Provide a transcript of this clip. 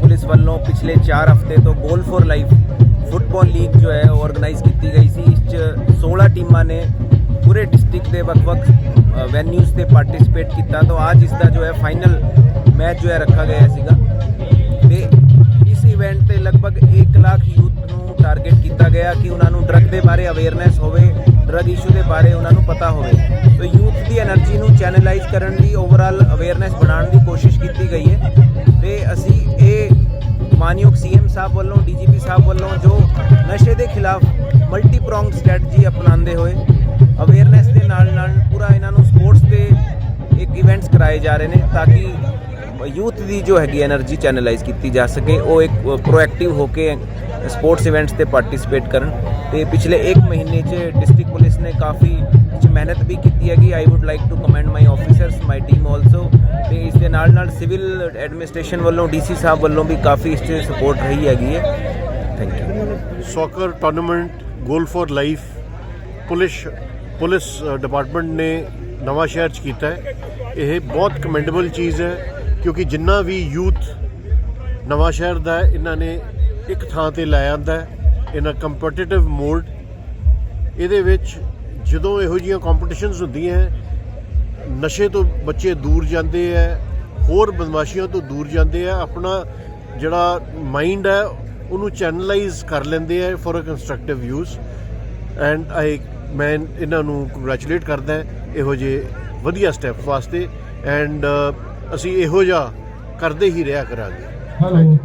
Police ਵੱਲੋਂ ਪਿਛਲੇ 4 ਹਫ਼ਤੇ ਤੋਂ goal for life football league ਜੋ ਹੈ ਆਰਗੇਨਾਈਜ਼ ਕੀਤੀ ਗਈ ਸੀ। ਇਸ 'ਚ 16 ਟੀਮਾਂ ਨੇ ਪੂਰੇ ਡਿਸਟ੍ਰਿਕਟ ਦੇ ਵੱਖ-ਵੱਖ ਵੈਨਿਊਜ਼ ਤੇ ਪਾਰਟਿਸਿਪੇਟ ਕੀਤਾ। ਤਾਂ ਅੱਜ ਇਸ ਦਾ ਜੋ ਹੈ ਫਾਈਨਲ ਮੈਚ ਜੋ ਹੈ ਰੱਖਾ ਗਿਆ ਸੀਗਾ। ਤੇ ਇਸ ਇਵੈਂਟ ਤੇ ਲਗਭਗ 1 ਲੱਖ ਯੂਥ ਨੂੰ ਟਾਰਗੇਟ ਕੀਤਾ ਗਿਆ ਕਿ ਉਹਨਾਂ ਨੂੰ ਡਰੱਗ ਦੇ ਬਾਰੇ ਅਵੇਅਰਨੈਸ ਹੋਵੇ ਡਰੱਗ ਇਸ਼ੂ ਦੇ ਬਾਰੇ ਉਹਨਾਂ ਨੂੰ ਪਤਾ ਹੋਵੇ। ਤਾਂ ਯੂਥ ਦੀ એનર્ਜੀ ਨੂੰ ਚੈਨਲਾਈਜ਼ ਕਰਨ ਦੀ ਓਵਰਆਲ ਅਵੇਅਰਨੈਸ ਬਣਾਉਣ ਦੀ ਕੋਸ਼ਿਸ਼ ਕੀਤੀ ਗਈ ਹੈ। ਮਾਨਯੋਗ ਸੀਐਮ ਸਾਹਿਬ ਵੱਲੋਂ, ਡੀਜੀਪੀ ਸਾਹਿਬ ਵੱਲੋਂ ਜੋ ਨਸ਼ੇ ਦੇ ਖਿਲਾਫ ਮਲਟੀ ਪ੍ਰੋਂਗ ਸਟ੍ਰੈਟਜੀ ਅਪਣਾਉਂਦੇ ਹੋਏ ਅਵੇਅਰਨੈਸ ਦੇ ਨਾਲ ਨਾਲ ਪੂਰਾ ਇਹਨਾਂ ਨੂੰ ਸਪੋਰਟਸ 'ਤੇ ਇੱਕ ਇਵੈਂਟਸ ਕਰਾਏ ਜਾ ਰਹੇ ਨੇ ਤਾਂ ਕਿ ਯੂਥ ਦੀ ਜੋ ਹੈਗੀ એનર્ਜੀ ਚੈਨਲਾਈਜ਼ ਕੀਤੀ ਜਾ ਸਕੇ, ਉਹ ਇੱਕ ਪ੍ਰੋਐਕਟਿਵ ਹੋ ਕੇ ਸਪੋਰਟਸ ਇਵੈਂਟਸ ਤੇ ਪਾਰਟਿਸਿਪੇਟ ਕਰਨ। ਤੇ ਪਿਛਲੇ 1 ਮਹੀਨੇ 'ਚ ਡਿਸਟ੍ਰਿਕਟ ਪੁਲਿਸ ਨੇ ਕਾਫੀ ਮਿਹਨਤ ਵੀ ਕੀਤੀ ਹੈਗੀ। I would like to commend my officers my team also ਤੇ ਇਸ ਦੇ ਨਾਲ ਨਾਲ ਸਿਵਲ ਐਡਮਿਨਿਸਟ੍ਰੇਸ਼ਨ ਵੱਲੋਂ ਡੀਸੀ ਸਾਹਿਬ ਵੱਲੋਂ ਵੀ ਕਾਫੀ ਇਸ 'ਤੇ ਸਪੋਰਟ ਰਹੀ ਹੈਗੀ ਹੈ। Thank you soccer tournament goal for life police police department ਨੇ ਨਵਾਂ ਸ਼ਹਿਰ ਚ ਕੀਤਾ ਹੈ। ਇਹ ਬਹੁਤ ਕਮੈਂਡੇਬਲ ਚੀਜ਼ ਹੈ, ਕਿਉਂਕਿ ਜਿੰਨਾ ਵੀ ਯੂਥ ਨਵਾਂ ਸ਼ਹਿਰ ਦਾ ਇਹਨਾਂ ਨੇ ਇੱਕ ਥਾਂ ਤੇ ਲਾਇਆ ਆਂਦਾ ਇਨ ਅ ਕੰਪੀਟੀਟਿਵ ਮੋਡ ਇਹਦੇ ਵਿੱਚ ਜਦੋਂ ਇਹੋ ਜਿਹੀਆਂ ਕੰਪੀਟੀਸ਼ਨਸ ਹੁੰਦੀਆਂ ਨਸ਼ੇ ਤੋਂ ਬੱਚੇ ਦੂਰ ਜਾਂਦੇ ਹੈ ਹੋਰ ਬਦਮਾਸ਼ੀਆਂ ਤੋਂ ਦੂਰ ਜਾਂਦੇ ਆ, ਆਪਣਾ ਜਿਹੜਾ ਮਾਈਂਡ ਹੈ ਉਹਨੂੰ ਚੈਨਲਾਈਜ਼ ਕਰ ਲੈਂਦੇ ਆ for a constructive use and I ਮੈਂ ਇਹਨਾਂ ਨੂੰ ਕੰਗ੍ਰੈਚੁਲੇਟ ਕਰਦਾ ਇਹੋ ਜਿਹੇ ਵਧੀਆ ਸਟੈਪ ਵਾਸਤੇ। ਐਂਡ ਅਸੀਂ ਇਹੋ ਜਿਹਾ ਕਰਦੇ ਹੀ ਰਿਹਾ ਕਰਾਂਗੇ। ਹੈਲੋ